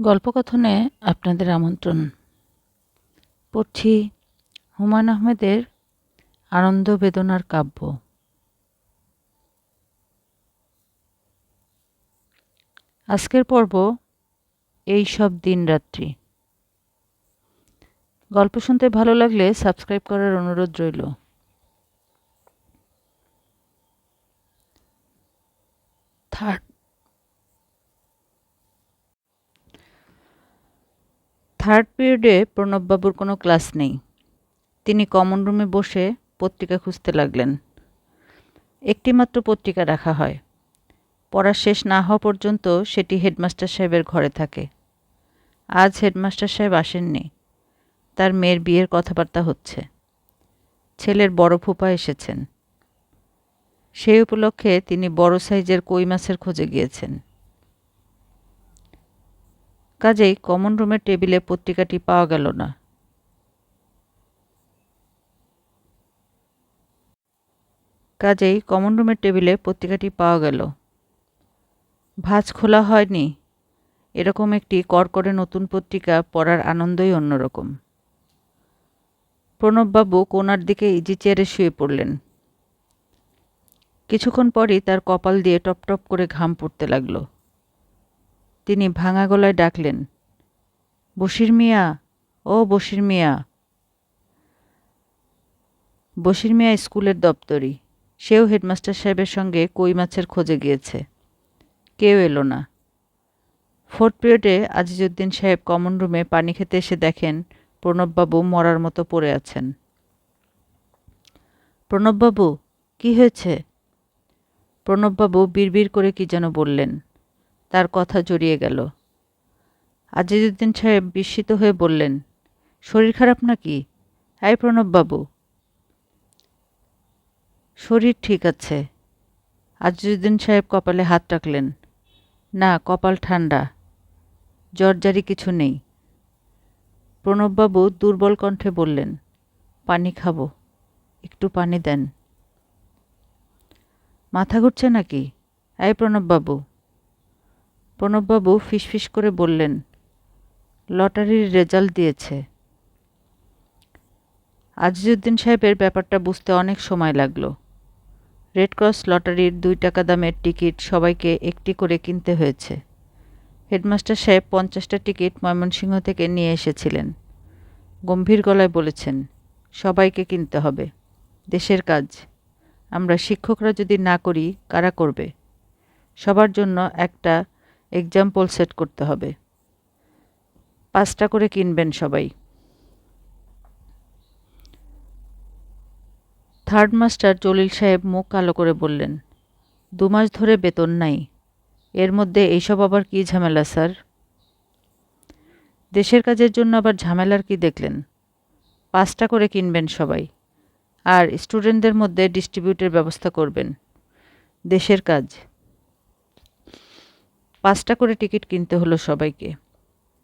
গল্পকথনে আপনাদের আমন্ত্রণ। পড়ছি হুমায়ুন আহমেদের আনন্দ বেদনার কাব্য। আজকের পর্ব এই সব দিন রাত্রি। গল্প শুনতে ভালো লাগলে সাবস্ক্রাইব করার অনুরোধ রইল। থার্ড থার্ড পিরিয়ডে প্রণববাবুর কোনো ক্লাস নেই। তিনি কমন রুমে বসে পত্রিকা খুঁজতে লাগলেন। একটিমাত্র পত্রিকা রাখা হয়। পড়া শেষ না হওয়া পর্যন্ত সেটি হেডমাস্টার সাহেবের ঘরে থাকে। আজ হেডমাস্টার সাহেব আসেননি। তার মেয়ের বিয়ের কথাবার্তা হচ্ছে। ছেলের বড় ফুপা এসেছেন। সেই উপলক্ষে তিনি বড় সাইজের কই মাছের খোঁজে গিয়েছেন। কাজেই কমন রুমের টেবিলে পত্রিকাটি পাওয়া গেল না। কাজেই কমন রুমের টেবিলে পত্রিকাটি পাওয়া গেল। ভাঁজ খোলা হয়নি। এরকম একটি কড়কড়ে নতুন পত্রিকা পড়ার আনন্দই অন্যরকম। প্রণববাবু কোনার দিকে ইজি চেয়ারে শুয়ে পড়লেন। কিছুক্ষণ পরই তার কপাল দিয়ে টপ টপ করে ঘাম পড়তে লাগল। তিনি ভাঙা গলায় ডাকলেন, বশির মিয়া, ও বশির মিয়া। বশির মিয়া স্কুলের দপ্তরি। সেও হেডমাস্টার সাহেবের সঙ্গে কই মাছের খোঁজে গিয়েছে। কেউ এলো না। ফোর্থ পিরিয়ডে আজিজুদ্দিন সাহেব কমন রুমে পানি খেতে এসে দেখেন প্রণববাবু মরার মতো পড়ে আছেন। প্রণববাবু, কি হয়েছে? প্রণববাবু বিড়বিড় করে কি যেন বললেন। তার কথা জড়িয়ে গেল। আজিজুদ্দিন সাহেব বিস্মিত হয়ে বললেন, শরীর খারাপ নাকি? আয় প্রণববাবু শরীর ঠিক আছে। আজিজুদ্দিন সাহেব কপালে হাত রাখলেন। না, কপাল ঠান্ডা। জ্বরজারি কিছু নেই। প্রণববাবু দুর্বল কণ্ঠে বললেন, পানি খাব। একটু পানি দেন। মাথা ঘুরছে নাকি? আয় প্রণববাবু প্রণববাবু ফিসফিস করে বললেন, লটারির রেজাল্ট দিয়েছে। আজিজুদ্দিন সাহেবের ব্যাপারটা বুঝতে অনেক সময় লাগল। রেড ক্রস লটারির দুই টাকা দামের টিকিট সবাইকে একটি করে কিনতে হয়েছে। হেডমাস্টার সাহেব পঞ্চাশটা টিকিট ময়মনসিংহ থেকে নিয়ে এসেছিলেন। গম্ভীর গলায় বলেছেন, সবাইকে কিনতে হবে। দেশের কাজ। আমরা শিক্ষকরা যদি না করি, কারা করবে? সবার জন্য একটা এক্সাম্পল সেট করতে হবে। পাঁচটা করে কিনবেন সবাই। থার্ড মাস্টার জলিল সাহেব মুখ কালো করে বললেন, দু মাস ধরে বেতন নাই। এর মধ্যে এইসব আবার কী ঝামেলা, স্যার? দেশের কাজের জন্য আবার ঝামেলার কি দেখলেন? পাঁচটা করে কিনবেন সবাই। আর স্টুডেন্টদের মধ্যে ডিস্ট্রিবিউটের ব্যবস্থা করবেন। দেশের কাজ। পাঁচটা করে টিকিট কিনতে হলো সবাইকে।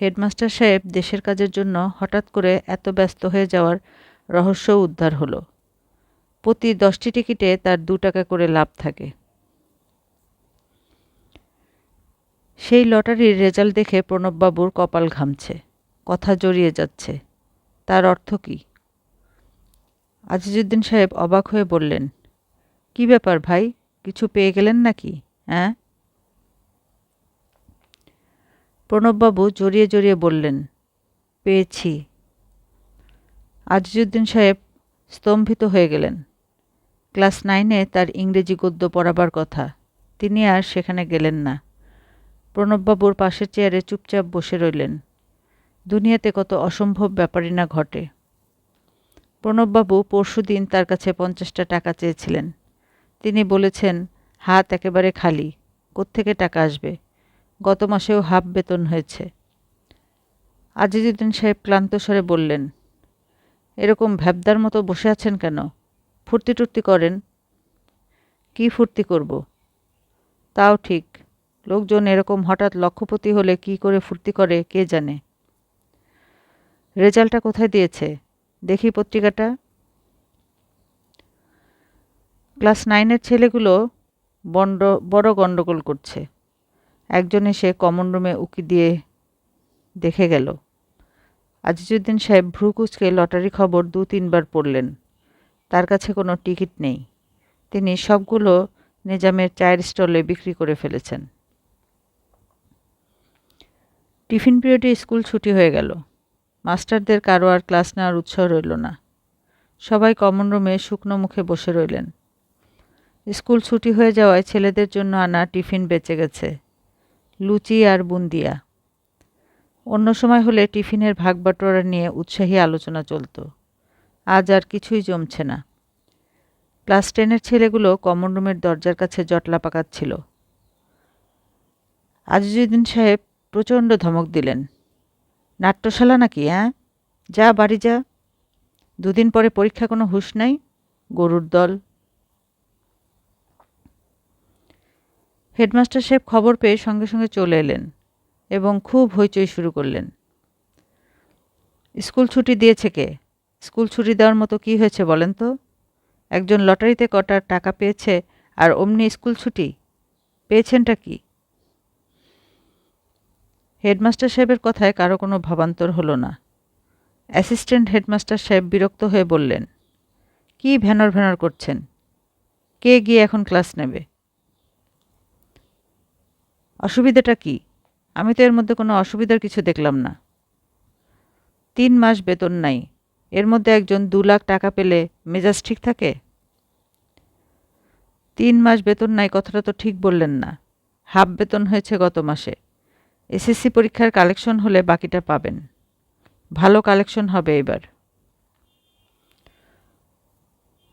হেডমাস্টার সাহেব দেশের কাজের জন্য হঠাৎ করে এত ব্যস্ত হয়ে যাওয়ার রহস্য উদ্ধার হলো। প্রতি দশটি টিকিটে তার দু টাকা করে লাভ থাকে। সেই লটারির রেজাল্ট দেখে প্রণববাবুর কপাল ঘামছে, কথা জড়িয়ে যাচ্ছে। তার অর্থ কী? আজিজুদ্দিন সাহেব অবাক হয়ে বললেন, কি ব্যাপার ভাই? কিছু পেয়ে গেলেন নাকি? হ্যাঁ প্রণববাবু জড়িয়ে জড়িয়ে বললেন, পেয়েছি। আজিজুদ্দিন সাহেব স্তম্ভিত হয়ে গেলেন। ক্লাস নাইনে তার ইংরেজি গদ্য পড়াবার কথা। তিনি আর সেখানে গেলেন না। প্রণববাবুর পাশের চেয়ারে চুপচাপ বসে রইলেন। দুনিয়াতে কত অসম্ভব ব্যাপারই না ঘটে। প্রণববাবু পরশুদিন তার কাছে পঞ্চাশটা টাকা চেয়েছিলেন। তিনি বলেছেন, হাত একেবারে খালি। কোত্থেকে টাকা আসবে? গত মাসেও হাফ বেতন হয়েছে। আজিজুদ্দিন সাহেব ক্লান্ত স্বরে বললেন, এরকম ভ্যাবদার মতো বসে আছেন কেন? ফুর্তি টুর্তি করেন। কি ফুর্তি করব? তাও ঠিক। লোকজন এরকম হঠাৎ লক্ষ্যপতি হলে কি করে ফুর্তি করে, কে জানে? রেজাল্টটা কোথায় দিয়েছে? দেখি পত্রিকাটা। ক্লাস নাইনের ছেলেগুলো বন্ড, বড় গণ্ডগোল করছে। একজন এসে কমন রুমে উকি দিয়ে দেখে গেল। আজিজুদ্দিন সাহেব ভ্রু কুচকে লটারি খবর দু তিনবার পড়লেন। তার কাছে কোনো টিকিট নেই। তিনি সবগুলো নিজামের চায়ের স্টলে বিক্রি করে ফেলেছেন। টিফিন পিরিয়ডে স্কুল ছুটি হয়ে গেল। মাস্টারদের কারও আর ক্লাস নেওয়ার উৎসাহ রইল না। সবাই কমন রুমে শুকনো মুখে বসে রইলেন। স্কুল ছুটি হয়ে যাওয়ায় ছেলেদের জন্য আনা টিফিন বেঁচে গেছে। লুচি আর বুন্দিয়া। অন্য সময় হলে টিফিনের ভাগ বাটোয়ারা নিয়ে উৎসাহী আলোচনা চলত। আজ আর কিছুই জমছে না। ক্লাস টেনের ছেলেগুলো কমন রুমের দরজার কাছে জটলা পাকাচ্ছিল। আজিজুদ্দিন সাহেব প্রচণ্ড ধমক দিলেন। নাট্যশালা নাকি হ্যাঁ যা, বাড়ি যা। দুদিন পরে পরীক্ষা কোনো হুঁশ নাই? গরুর দল। হেডমাস্টার সাহেব খবর পেয়ে সঙ্গে সঙ্গে চলে এলেন এবং খুব হইচই শুরু করলেন। স্কুল ছুটি দিয়েছে কে? স্কুল ছুটি দেওয়ার মতো কি হয়েছে বলেন তো? একজন লটারিতে কটার টাকা পেয়েছে আর অমনি স্কুল ছুটি? পেয়েছেনটা কি? হেডমাস্টার সাহেবের কথায় কারও কোনো ভাবান্তর হলো না। অ্যাসিস্ট্যান্ট হেডমাস্টার সাহেব বিরক্ত হয়ে বললেন, কি ভ্যানর ভ্যানর করছেন? কে গিয়ে এখন ক্লাস নেবে? অসুবিধাটা কি? আমি তো এর মধ্যে কোনো অসুবিধার কিছু দেখলাম না। তিন মাস বেতন নাই। এর মধ্যে একজন দু লাখ টাকা পেলে মেজাজ ঠিক থাকে? তিন মাস বেতন নাই কথাটা তো ঠিক বললেন না। হাফ বেতন হয়েছে গত মাসে। এসএসসি পরীক্ষার কালেকশন হলে বাকিটা পাবেন। ভালো কালেকশন হবে এবার।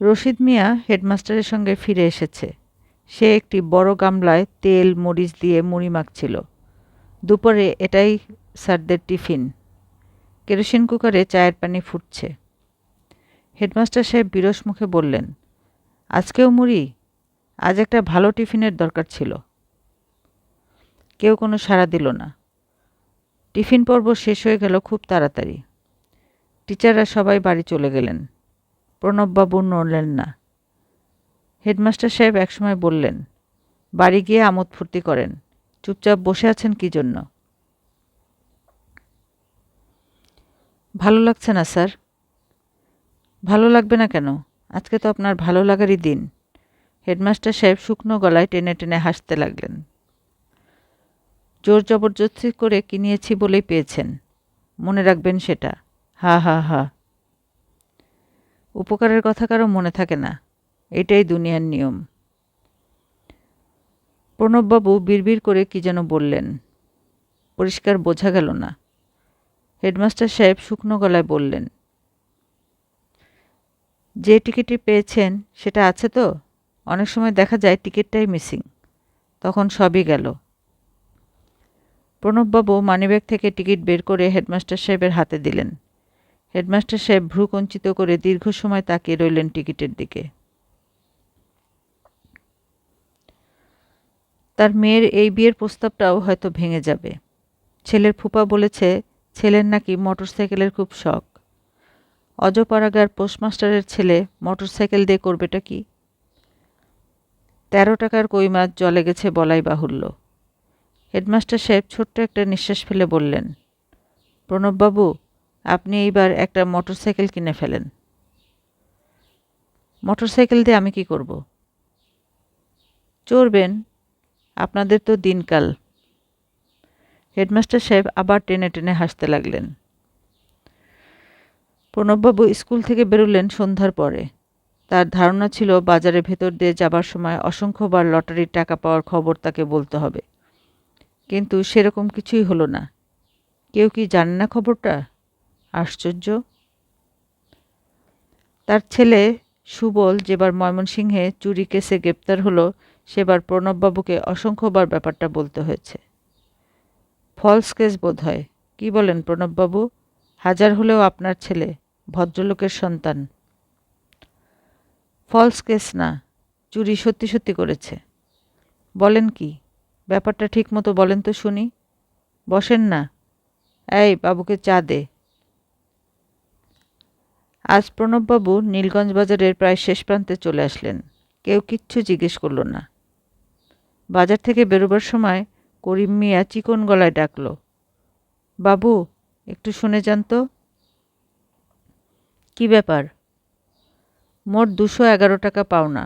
রশিদ মিয়া হেডমাস্টারের সঙ্গে ফিরে এসেছে। সে একটি বড় গামলায় তেল, মরিচ দিয়ে মুড়ি মাখছিল। দুপুরে এটাই স্যারদের টিফিন। কেরোসিন কুকারে চায়ের পানি ফুটছে। হেডমাস্টার সাহেব বিরস মুখে বললেন, আজকেও মুড়ি? আজ একটা ভালো টিফিনের দরকার ছিল। কেউ কোনো সাড়া দিল না। টিফিন পর্ব শেষ হয়ে গেল খুব তাড়াতাড়ি। টিচাররা সবাই বাড়ি চলে গেলেন। প্রণববাবু নড়লেন না। হেডমাস্টার সাহেব একসময় বললেন, বাড়ি গিয়ে আমোদ ফুর্তি করেন। চুপচাপ বসে আছেন কি জন্য? ভালো লাগছে না, স্যার। ভালো লাগবে না কেন? আজকে তো আপনার ভালো লাগারই দিন। হেডমাস্টার সাহেব শুকনো গলায় টেনে টেনে হাসতে লাগলেন। জোর জবরদস্তি করে কিনিয়েছি বলেই পেয়েছেন। মনে রাখবেন সেটা। হা হা হা। উপকারের কথা কারও মনে থাকে না। এটাই দুনিয়ার নিয়ম। প্রণববাবু বিড়বিড় করে কি যেন বললেন। পরিষ্কার বোঝা গেল না। হেডমাস্টার সাহেব শুকনো গলায় বললেন, যে টিকিটটি পেয়েছেন সেটা আছে তো? অনেক সময় দেখা যায় টিকিটটাই মিসিং। তখন সবই গেল। প্রণববাবু মানিব্যাগ থেকে টিকিট বের করে হেডমাস্টার সাহেবের হাতে দিলেন। হেডমাস্টার সাহেব ভ্রু কঞ্চিত করে দীর্ঘ সময় তাকিয়ে রইলেন টিকিটের দিকে। তার মেয়ের এই বিয়ের প্রস্তাবটাও হয়তো ভেঙে যাবে। ছেলের ফুপা বলেছে, ছেলের নাকি মোটরসাইকেলের খুব শখ। অজপাড়াগার পোস্টমাস্টারের ছেলে মোটরসাইকেল দিয়ে করবেটা কি? তেরো টাকার কই মাছ জলে গেছে বলাই বাহুল্য। হেডমাস্টার সাহেব ছোট্ট একটা নিঃশ্বাস ফেলে বললেন, প্রণববাবু, আপনি এইবার একটা মোটরসাইকেল কিনে ফেলেন। মোটরসাইকেল দিয়ে আমি কি করব? চড়বেন আপনাদের তো দিনকাল। হেডমাস্টার সাহেব আবার টেনে টেনে হাসতে লাগলেন। প্রণববাবু স্কুল থেকে বেরোলেন সন্ধ্যার পরে। তার ধারণা ছিল বাজারের ভেতর দিয়ে যাবার সময় অসংখ্যবার লটারির টাকা পাওয়ার খবর তাকে বলতে হবে। কিন্তু সেরকম কিছুই হলো না। কেউ কি জানে না খবরটা? আশ্চর্য। তার ছেলে সুবল, যেবার ময়মনসিংহে চুরি কেসে গ্রেপ্তার হলো সেবার প্রণববাবুকে অসংখ্যবার ব্যাপারটা বলতে হয়েছে। ফলস কেস বোধ হয়। কী বলেন প্রণববাবু? হাজার হলেও আপনার ছেলে, ভদ্রলোকের সন্তান। ফলস কেস না, চুরি সত্যি সত্যি করেছে। বলেন কি? ব্যাপারটা ঠিক মতো বলেন তো শুনি। বসেন না। এই বাবুকে চা দে। আজ প্রণববাবু নীলগঞ্জ বাজারের প্রায় শেষ প্রান্তে চলে আসলেন। কেউ কিচ্ছু জিজ্ঞেস করল না। বাজার থেকে বেরোবার সময় করিম মিয়া চিকন গলায় ডাকল, বাবু, একটু শুনে যান তো। কী ব্যাপার? মোট দুশো এগারো টাকা পাওনা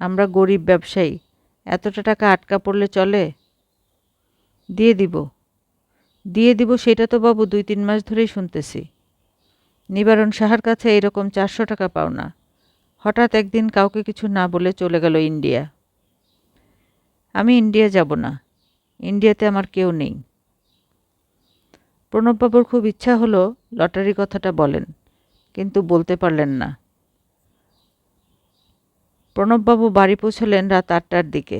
আমরা গরিব ব্যবসায়ী, এতটা টাকা আটকা পড়লে চলে? দিয়ে দিব দিয়ে দিব সেটা তো বাবু দুই তিন মাস ধরেই শুনতেছি। নিবারণ সাহার কাছে এরকম চারশো টাকা পাওনা হঠাৎ একদিন কাউকে কিছু না বলে চলে গেল ইন্ডিয়া। আমি ইন্ডিয়া যাব না। ইন্ডিয়াতে আমার কেউ নেই। প্রণববাবুর খুব ইচ্ছা হলো লটারি কথাটা বলেন, কিন্তু বলতে পারলেন না। প্রণববাবু বাড়ি পৌঁছলেন রাত আটটার দিকে।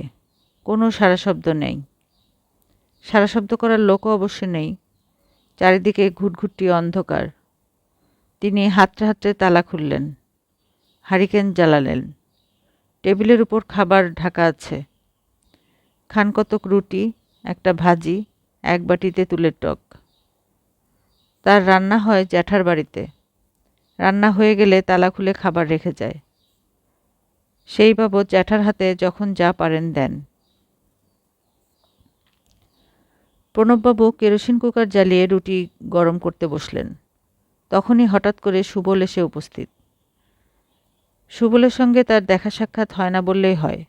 কোনো সারা শব্দ নেই। সারা শব্দ করার লোকও অবশ্য নেই। চারিদিকে ঘুটঘুটি অন্ধকার। তিনি হাতড়ে হাতড়ে তালা খুললেন। হারিকেন জ্বালালেন। টেবিলের উপর খাবার ঢাকা আছে। খান কতক রুটি, একটা ভাজি, এক বাটিতে তুলের টক। তার রান্না হয় জ্যাঠার বাড়িতে। রান্না হয়ে গেলে তালা খুলে খাবার রেখে যায়। সেই বাবদ জ্যাঠার হাতে যখন যা পারেন দেন। প্রণববাবু কেরোসিন কুকার জ্বালিয়ে রুটি গরম করতে বসলেন। তখনই হঠাৎ করে সুবল এসে উপস্থিত। সুবলের সঙ্গে তার দেখা সাক্ষাৎ হয় না বললেই হয়।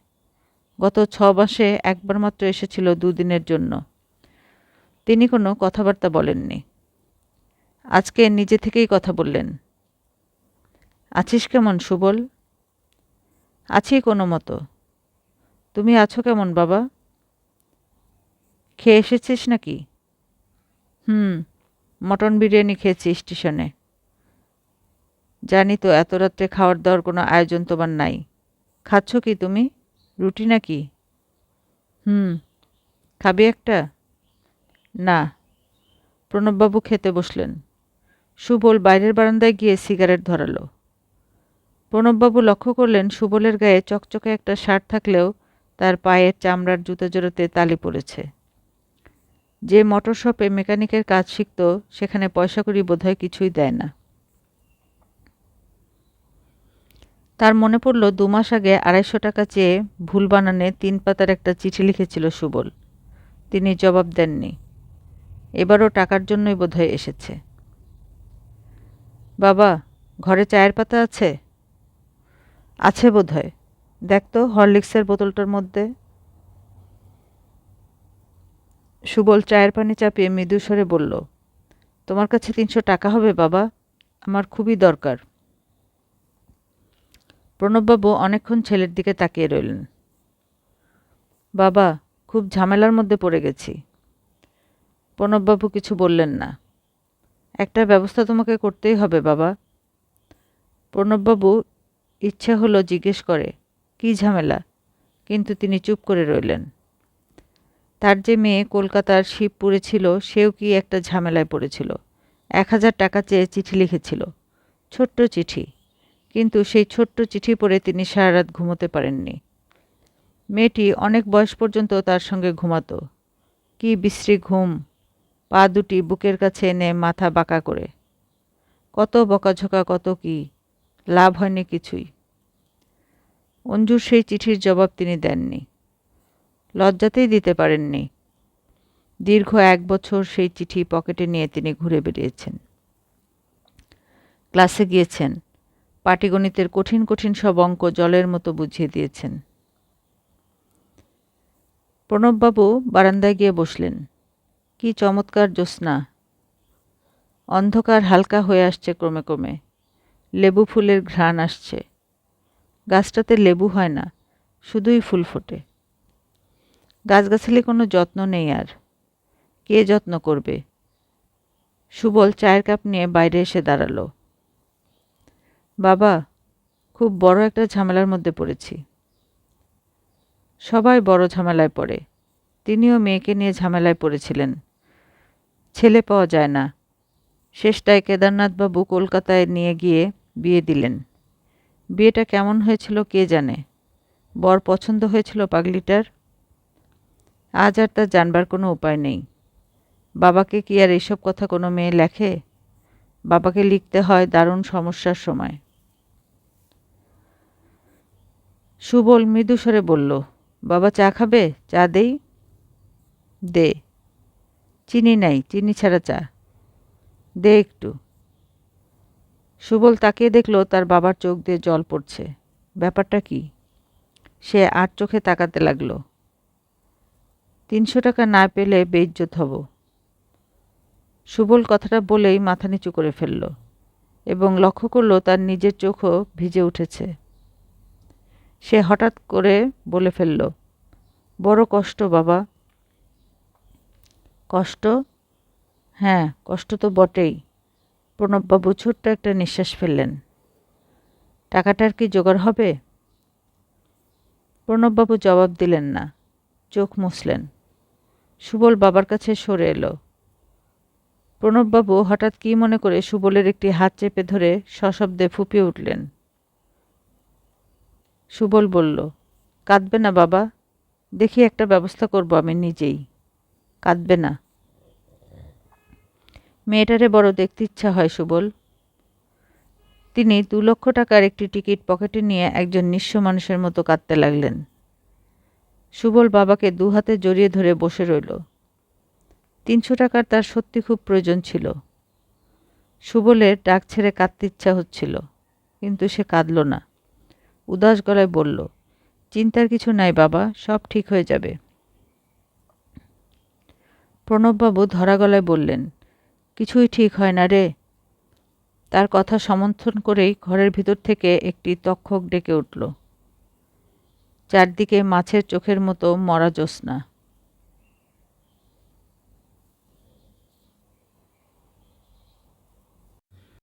গত ছ মাসে একবার মাত্র এসেছিল দুদিনের জন্য। তিনি কোনো কথাবার্তা বলেননি। আজকে নিজে থেকেই কথা বললেন। আছিস কেমন, সুবল? আছি কোনো মতো। তুমি আছো কেমন, বাবা? খেয়ে এসেছিস নাকি? হুম, মটন বিরিয়ানি খেয়েছি স্টেশনে। জানি তো, এত রাত্রে খাওয়ার দাওয়ার কোনো আয়োজন তোমার নাই। খাচ্ছ কি তুমি? রুটি নাকি? হুম, খাবি একটা? না। প্রণববাবু খেতে বসলেন। সুবল বাইরের বারান্দায় গিয়ে সিগারেট ধরালো। প্রণববাবু লক্ষ্য করলেন সুবলের গায়ে চকচকে একটা শার্ট থাকলেও তার পায়ের চামড়ার জুতো জোড়াতে তালি পড়েছে। যে মোটর শপে মেকানিকের কাজ শিখত, সেখানে পয়সা করি বোধহয় কিছুই দেয় না। তার মনে পড়ল দু মাস আগে আড়াইশো টাকা চেয়ে ভুল বানানে তিন পাতার একটা চিঠি লিখেছিল সুবল। তিনি জবাব দেননি। এবারও টাকার জন্যই বোধহয় এসেছে। বাবা, ঘরে চায়ের পাতা আছে? আছে বোধহয়। দেখ তো হরলিক্সের বোতলটার মধ্যে। সুবল চায়ের পানি চাপিয়ে মৃদু স্বরে বলল, তোমার কাছে তিনশো টাকা হবে বাবা? আমার খুবই দরকার। প্রণববাবু অনেকক্ষণ ছেলের দিকে তাকিয়ে রইলেন। বাবা, খুব ঝামেলার মধ্যে পড়ে গেছি। প্রণববাবু কিছু বললেন না। একটা ব্যবস্থা তোমাকে করতেই হবে, বাবা। প্রণববাবু ইচ্ছে হলো জিজ্ঞেস করে, কি ঝামেলা? কিন্তু তিনি চুপ করে রইলেন। তার যে মেয়ে কলকাতার শিবপুরে ছিল, সেও কি একটা ঝামেলায় পড়েছিল। এক হাজার টাকা চেয়ে চিঠি লিখেছিল। ছোট্ট চিঠি। কিন্তু সেই ছোট্ট চিঠি পড়ে তিনি সারা রাত ঘুমোতে পারেননি। মেয়েটি অনেক বয়স পর্যন্ত তার সঙ্গে ঘুমাতো। কি বিশ্রী ঘুম, পা দুটি বুকের কাছে এনে মাথা বাঁকা করে। কত বকাঝকা, কত কি, লাভ হয়নি কিছুই। অঞ্জুর সেই চিঠির জবাব তিনি দেননি। লজ্জাতেই দিতে পারেননি। দীর্ঘ এক বছর সেই চিঠি পকেটে নিয়ে তিনি ঘুরে বেরিয়েছেন ক্লাসে গিয়েছেন। পাটিগণিতের কঠিন কঠিন সব অঙ্ক জলের মতো বুঝিয়ে দিয়েছেন। প্রণববাবু বারান্দায় গিয়ে বসলেন। কি চমৎকার জ্যোৎস্না। অন্ধকার হালকা হয়ে আসছে ক্রমে ক্রমে। লেবু ফুলের ঘ্রাণ আসছে। গাছটাতে লেবু হয় না, শুধুই ফুল ফোটে। গাছগাছালি কোনো যত্ন নেই আর। কে যত্ন করবে? সুবল চায়ের কাপ নিয়ে বাইরে এসে দাঁড়াল। বাবা, খুব বড় একটা ঝামেলার মধ্যে পড়েছি। সবাই বড় ঝামেলায় পড়ে। তিনিও মেয়েকে নিয়ে ঝামেলায় পড়েছিলেন। ছেলে পাওয়া যায় না। শেষটায় কেদারনাথবাবু কলকাতায় নিয়ে গিয়ে বিয়ে দিলেন। বিয়েটা কেমন হয়েছিল কে জানে? বর পছন্দ হয়েছিল পাগলিটার? আজ আর তা জানবার কোনো উপায় নেই। বাবাকে কি আর এইসব কথা কোনো মেয়ে লেখে? বাবাকে লিখতে হয় দারুণ সমস্যার সময়। সুবল মৃদুস্বরে বলল, বাবা চা খাবে? চা দেই? দে। চিনি নাই, চিনি ছাড়া চা। দে একটু। সুবল তাকিয়ে দেখল তার বাবার চোখ দিয়ে জল পড়ছে। ব্যাপারটা কি? সে আর চোখে তাকাতে লাগল। তিনশো টাকা না পেলে বেইজ্জত হব। সুবল কথাটা বলেই মাথা নিচু করে ফেলল এবং লক্ষ্য করল তার নিজের চোখও ভিজে উঠেছে। সে হঠাৎ করে বলে ফেলল, বড় কষ্ট বাবা। কষ্ট? হ্যাঁ কষ্ট তো বটেই। প্রণববাবু ছোট্ট একটা নিঃশ্বাস ফেললেন। টাকাটার কি জোগাড় হবে? প্রণববাবু জবাব দিলেন না, চোখ মুছলেন। সুবল বাবার কাছে সরে এলো। প্রণববাবু হঠাৎ কী মনে করে সুবলের একটি হাত চেপে ধরে সশব্দে ফুপিয়ে উঠলেন। সুবল বলল, কাঁদবে না বাবা, দেখি একটা ব্যবস্থা করব আমি নিজেই। কাঁদবে না? মেয়েটারে বড় দেখতে ইচ্ছা হয় সুবল। তিনি দু লক্ষ টাকার একটি টিকিট পকেটে নিয়ে একজন নিঃস্ব মানুষের মতো কাঁদতে লাগলেন। সুবল বাবাকে দু হাতে জড়িয়ে ধরে বসে রইল। তিনশো টাকার তার সত্যি খুব প্রয়োজন ছিল। সুবলের ডাক ছেড়ে কাঁদতে ইচ্ছা হচ্ছিল, কিন্তু সে কাঁদল না। উদাস গলায় বলল, চিন্তার কিছু নাই বাবা, সব ঠিক হয়ে যাবে। প্রণববাবু ধরা গলায় বললেন, কিছুই ঠিক হয় না রে। তার কথা সমর্থন করেই ঘরের ভিতর থেকে একটি তক্ষক ডেকে উঠল। চারদিকে মাছের চোখের মতো মরা জ্যোৎস্না।